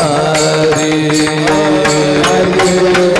हरे हरे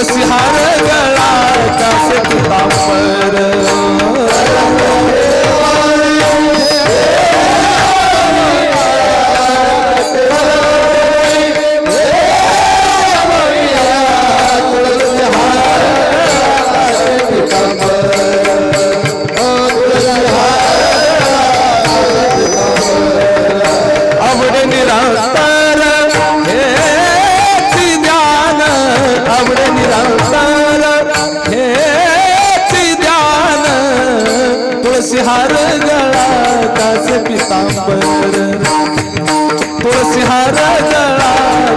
बस हर गला कैसे तुता पर हर जळा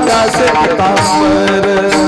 जासे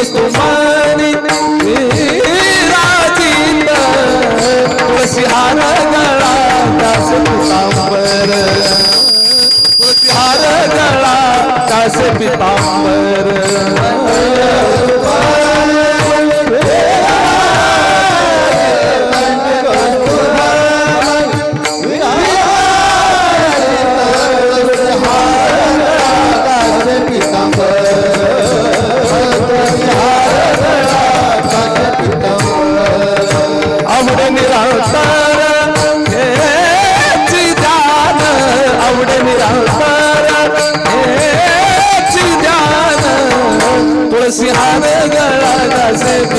es tu mano.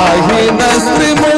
Ilahi Nasri